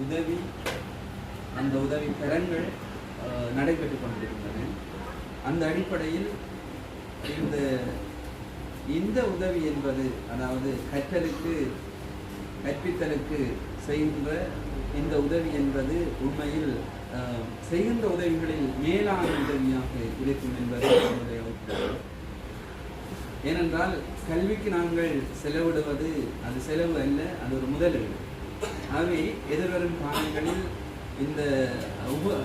உதவி அந்த உதவி பெறங்கள் அஹ், நடைபெற்றுக் கொண்டிருக்கின்றன. அந்த அடிப்படையில் இந்த இந்த உதவி என்பது அதாவது கற்றலுக்கு கற்பித்தலுக்கு செய்கின்ற இந்த உதவி என்பது உண்மையில் செய்கின்ற உதவிகளில் மேலான உதவியாக இருக்கும் என்பது என்னுடைய ஏனென்றால் கல்விக்கு நாங்கள் செலவிடுவது அது செலவு அல்ல அது ஒரு முதலீடு. ஆகவே எதிர்வரும் காலங்களில் இந்த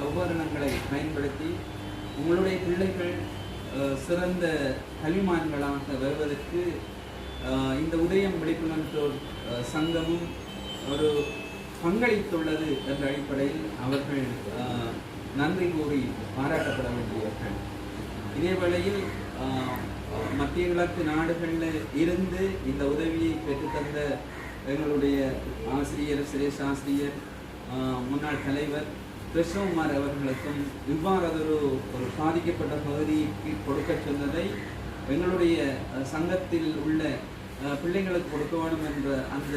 உபகரணங்களை பயன்படுத்தி உங்களுடைய பிள்ளைகள் சிறந்த கல்விமான்களாக வருவதற்கு அஹ், இந்த உதயம் விழிப்புணர்வு சங்கமும் ஒரு பங்களித்துள்ளது என்ற அடிப்படையில் அவர்கள் நன்றி கூறி பாராட்டப்பட வேண்டியவர்கள் இதே வேளையில் ஆஹ், மத்திய கிழக்கு நாடுகளில் இருந்து இந்த உதவியை பெற்றுத்தந்த எங்களுடைய ஆசிரியர் சிரேஷ் ஆசிரியர் முன்னாள் தலைவர் கிருஷ்ணகுமார் அவர்களுக்கும் இவ்வாறதொரு ஒரு பாதிக்கப்பட்ட பகுதிக்கு கொடுக்க சொன்னதை எங்களுடைய சங்கத்தில் உள்ள பிள்ளைங்களுக்கு கொடுக்க வேண்டும் என்ற அந்த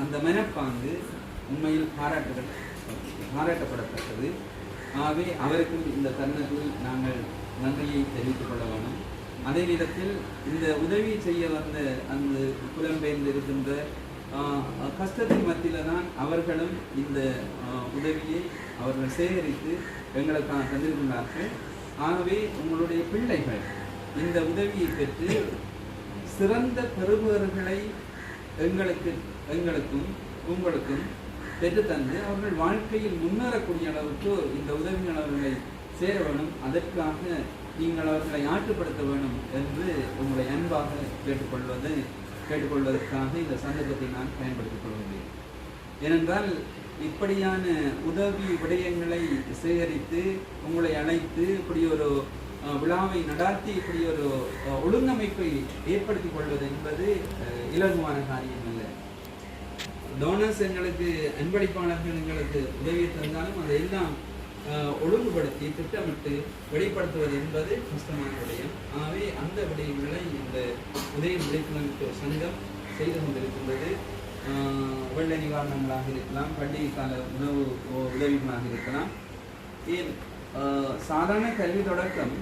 அந்த மனப்பாங்கு உண்மையில் பாராட்டுகள் பாராட்டப்படத்தக்கது. ஆகவே அவருக்கும் இந்த தருணத்தில் நாங்கள் நன்றியை தெரிவித்துக் கொள்ள அதே நேரத்தில் இந்த உதவி செய்ய வந்த அந்த புலம்பெயர்ந்திருக்கின்ற கஷ்டத்தின் மத்தியில் தான் அவர்களும் இந்த உதவியை அவர்கள் சேகரித்து எங்களுக்காக தந்திருக்கின்றார்கள். ஆகவே உங்களுடைய பிள்ளைகள் இந்த உதவியை பெற்று சிறந்த பெறுபவர்களை எங்களுக்கு எங்களுக்கும் உங்களுக்கும் பெற்றுத்தந்து அவர்கள் வாழ்க்கையில் முன்னேறக்கூடிய அளவுக்கு இந்த உதவிகள் அவர்களை சேர வேணும் அதற்காக நீங்கள் அவர்களை ஆற்றுப்படுத்த வேணும் என்று உங்களை அன்பாக கேட்டுக்கொள்வது கேட்டுக்கொள்வதற்காக இந்த சந்தர்ப்பத்தை நான் பயன்படுத்திக் கொள்கிறேன். ஏனென்றால் இப்படியான உதவி விடயங்களை சேகரித்து உங்களை அழைத்து இப்படி ஒரு விழாவை நடாத்தி இப்படி ஒரு ஒழுங்கமைப்பை ஏற்படுத்திக் கொள்வது என்பது இலகுவான காரியம் அல்ல. டோனர்ஸ் எங்களுக்கு அன்பளிப்பாளர்கள் எங்களுக்கு உதவி தந்தாலும் அதையெல்லாம் எல்லாம் ஒழுங்குபடுத்தி திட்டமிட்டு வெளிப்படுத்துவது என்பது கஷ்டமான விடயம். ஆகவே அந்த விடயங்களை இந்த உதய விழிப்புணர்வு சங்கம் செய்து கொண்டிருக்கின்றது. வெள்ள நிவாரணங்களாக இருக்கலாம் பண்டிகை கால உணவு உதவிகளாக இருக்கலாம். ஏன்? சாதாரண கல்வி தொடக்கம்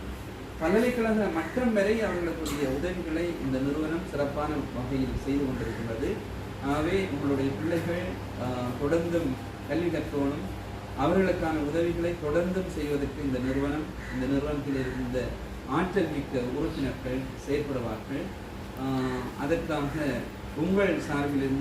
பல்கலைக்கழக மட்டம் வரை அவர்களுக்குரிய உதவிகளை இந்த நிறுவனம் சிறப்பான வகையில் செய்து கொண்டிருக்கின்றது. ஆகவே உங்களுடைய பிள்ளைகள் ஆஹ், தொடர்ந்தும் கல்வி கற்கணும் அவர்களுக்கான உதவிகளை தொடர்ந்தும் செய்வதற்கு இந்த நிறுவனம் இந்த நிறுவனத்தில் இருந்த ஆற்றல் மிக்க உறுப்பினர்கள் செயற்படுவார்கள். அதற்காக உங்கள் சார்பிலிருந்து